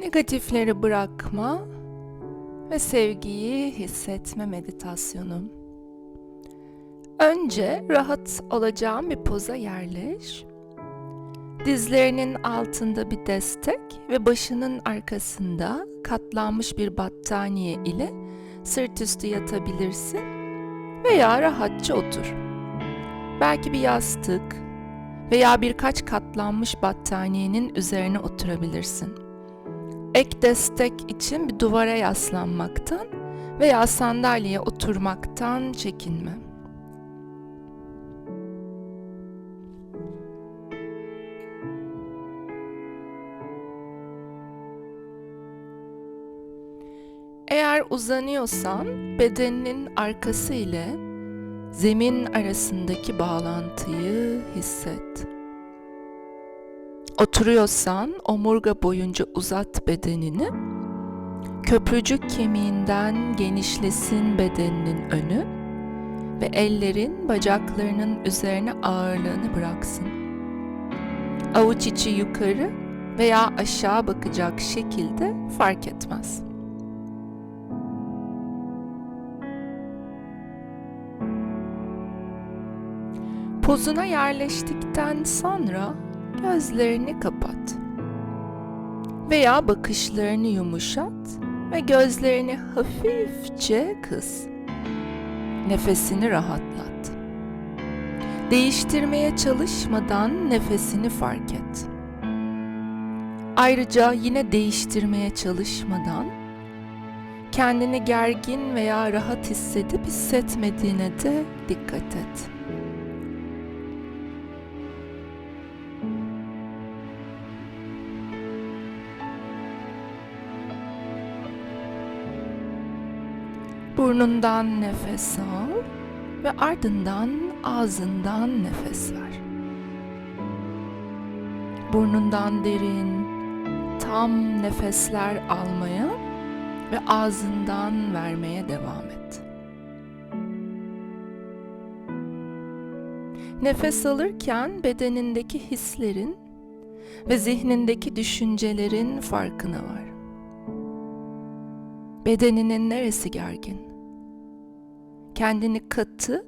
Negatifleri bırakma ve sevgiyi hissetme meditasyonu. Önce rahat olacağın bir poza yerleş. Dizlerinin altında bir destek ve başının arkasında katlanmış bir battaniye ile sırt üstü yatabilirsin veya rahatça otur. Belki bir yastık veya birkaç katlanmış battaniyenin üzerine oturabilirsin. Ek destek için bir duvara yaslanmaktan veya sandalyeye oturmaktan çekinme. Eğer uzanıyorsan bedeninin arkası ile zemin arasındaki bağlantıyı hisset. Oturuyorsan omurga boyunca uzat bedenini. Köprücük kemiğinden genişlesin bedeninin önü ve ellerin bacaklarının üzerine ağırlığını bıraksın. Avuç içi yukarı veya aşağı bakacak şekilde fark etmez. Pozuna yerleştikten sonra gözlerini kapat. Veya bakışlarını yumuşat ve gözlerini hafifçe kıs. Nefesini rahatlat. Değiştirmeye çalışmadan nefesini fark et. Ayrıca yine değiştirmeye çalışmadan kendini gergin veya rahat hissedip hissetmediğine de dikkat et. Burnundan nefes al ve ardından ağzından nefes ver. Burnundan derin, tam nefesler almaya ve ağzından vermeye devam et. Nefes alırken bedenindeki hislerin ve zihnindeki düşüncelerin farkına var. Bedeninin neresi gergin? Kendini katı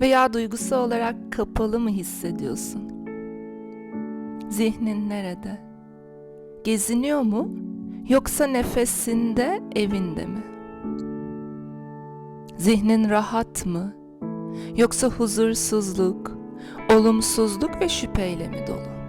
veya duygusal olarak kapalı mı hissediyorsun? Zihnin nerede? Geziniyor mu? Yoksa nefesinde, evinde mi? Zihnin rahat mı? Yoksa huzursuzluk, olumsuzluk ve şüpheyle mi dolu?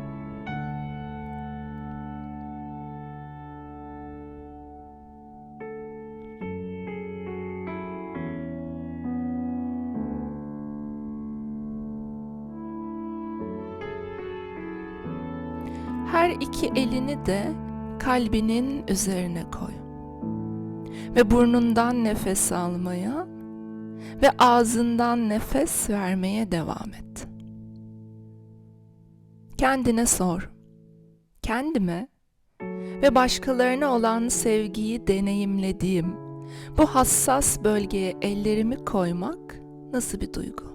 Her iki elini de kalbinin üzerine koy. Ve burnundan nefes almaya ve ağzından nefes vermeye devam et. Kendine sor. Kendime ve başkalarına olan sevgiyi deneyimlediğim bu hassas bölgeye ellerimi koymak nasıl bir duygu?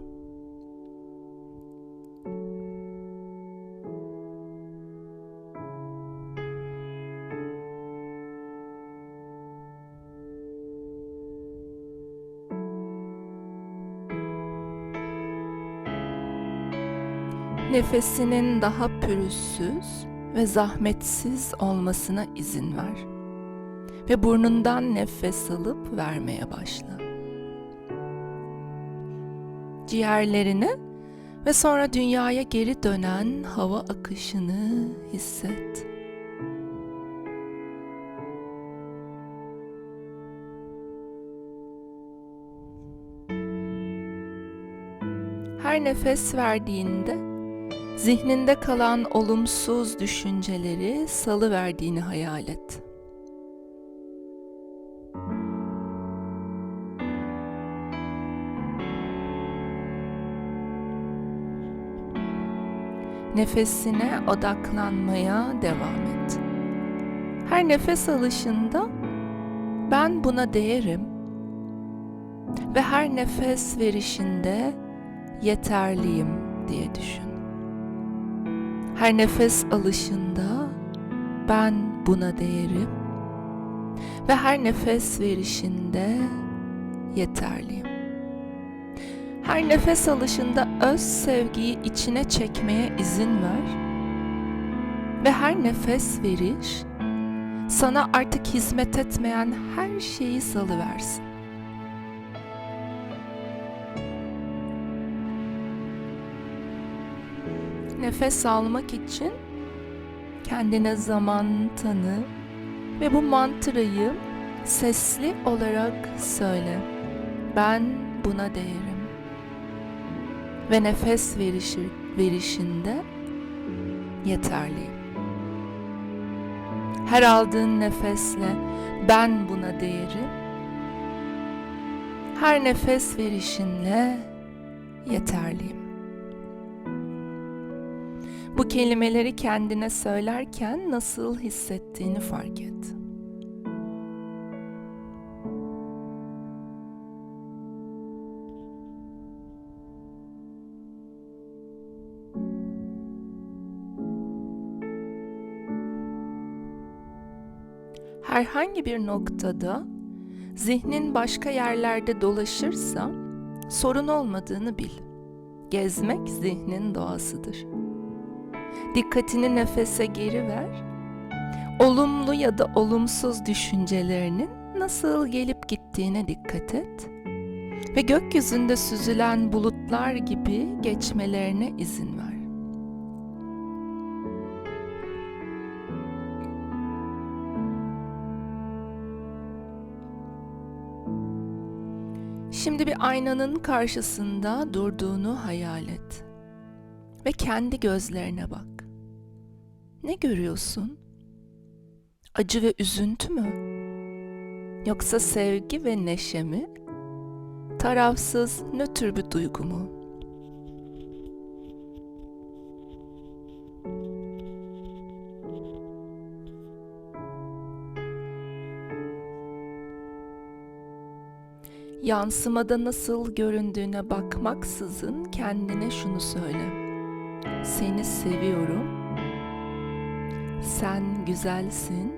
Nefesinin daha pürüzsüz ve zahmetsiz olmasına izin ver. Ve burnundan nefes alıp vermeye başla. Ciğerlerini ve sonra dünyaya geri dönen hava akışını hisset. Her nefes verdiğinde zihninde kalan olumsuz düşünceleri salı verdiğini hayal et. Nefesine odaklanmaya devam et. Her nefes alışında ben buna değerim ve her nefes verişinde yeterliyim diye düşün. Her nefes alışında ben buna değerim Ve her nefes verişinde yeterliyim. Her nefes alışında öz sevgiyi içine çekmeye izin ver. Ve her nefes veriş sana artık hizmet etmeyen her şeyi salıversin. Nefes almak için kendine zaman tanı ve bu mantrayı sesli olarak söyle. Ben buna değerim. Ve nefes verişi, verişinde yeterliyim. Her aldığın nefesle ben buna değerim. Her nefes verişinle yeterliyim. Bu kelimeleri kendine söylerken nasıl hissettiğini fark et. Herhangi bir noktada zihnin başka yerlerde dolaşırsa sorun olmadığını bil. Gezmek zihnin doğasıdır. Dikkatini nefese geri ver. Olumlu ya da olumsuz düşüncelerinin nasıl gelip gittiğine dikkat et. Ve gökyüzünde süzülen bulutlar gibi geçmelerine izin ver. Şimdi bir aynanın karşısında durduğunu hayal et. Ve kendi gözlerine bak. Ne görüyorsun? Acı ve üzüntü mü? Yoksa sevgi ve neşe mi? Tarafsız, nötr bir duygu mu? Yansımada nasıl göründüğüne bakmaksızın kendine şunu söyle. Seni seviyorum. Sen güzelsin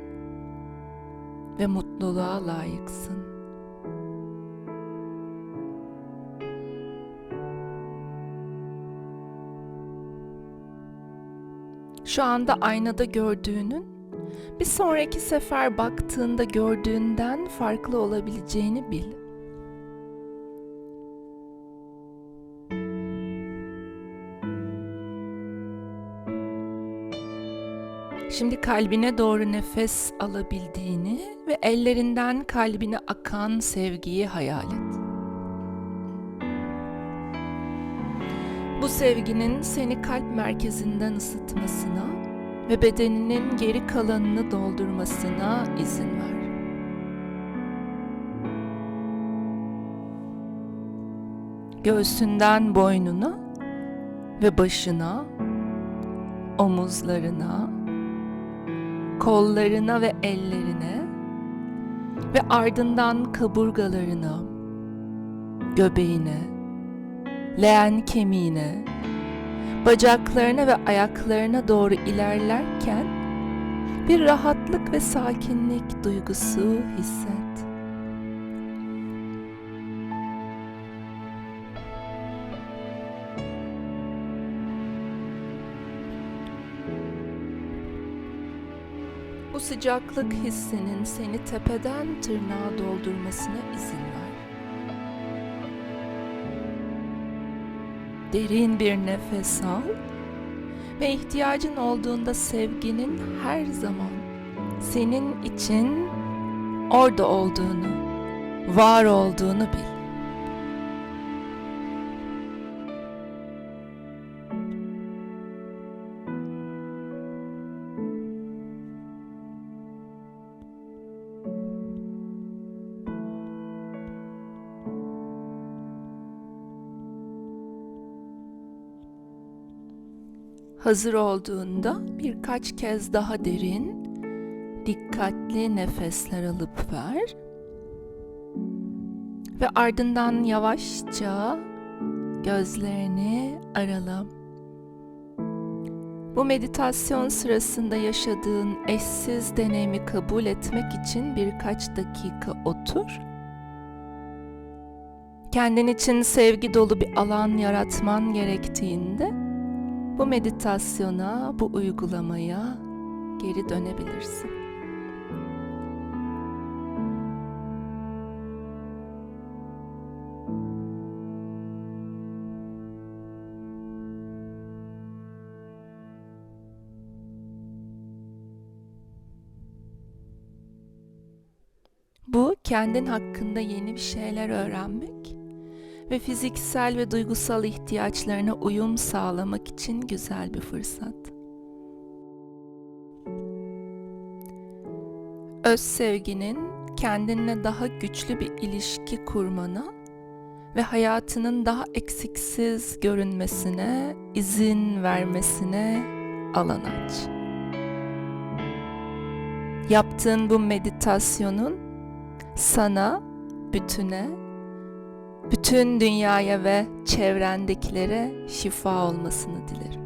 ve mutluluğa layıksın. Şu anda aynada gördüğünün bir sonraki sefer baktığında gördüğünden farklı olabileceğini bil. Şimdi kalbine doğru nefes alabildiğini ve ellerinden kalbine akan sevgiyi hayal et. Bu sevginin seni kalp merkezinden ısıtmasına ve bedeninin geri kalanını doldurmasına izin ver. Göğsünden boynuna ve başına, omuzlarına, kollarına ve ellerine ve ardından kaburgalarına, göbeğine, leğen kemiğine, bacaklarına ve ayaklarına doğru ilerlerken bir rahatlık ve sakinlik duygusu hisset. Sıcaklık hissinin seni tepeden tırnağa doldurmasına izin ver. Derin bir nefes al ve ihtiyacın olduğunda sevginin her zaman senin için orada olduğunu, var olduğunu bil. Hazır olduğunda birkaç kez daha derin, dikkatli nefesler alıp ver. Ve ardından yavaşça gözlerini arala. Bu meditasyon sırasında yaşadığın eşsiz deneyimi kabul etmek için birkaç dakika otur. Kendin için sevgi dolu bir alan yaratman gerektiğinde bu meditasyona, bu uygulamaya geri dönebilirsin. Bu kendin hakkında yeni bir şeyler öğrenmek ve fiziksel ve duygusal ihtiyaçlarına uyum sağlamak için güzel bir fırsat. Öz sevginin kendinle daha güçlü bir ilişki kurmana ve hayatının daha eksiksiz görünmesine izin vermesine alan aç. Yaptığın bu meditasyonun sana, bütüne, bütün dünyaya ve çevrendekilere şifa olmasını dilerim.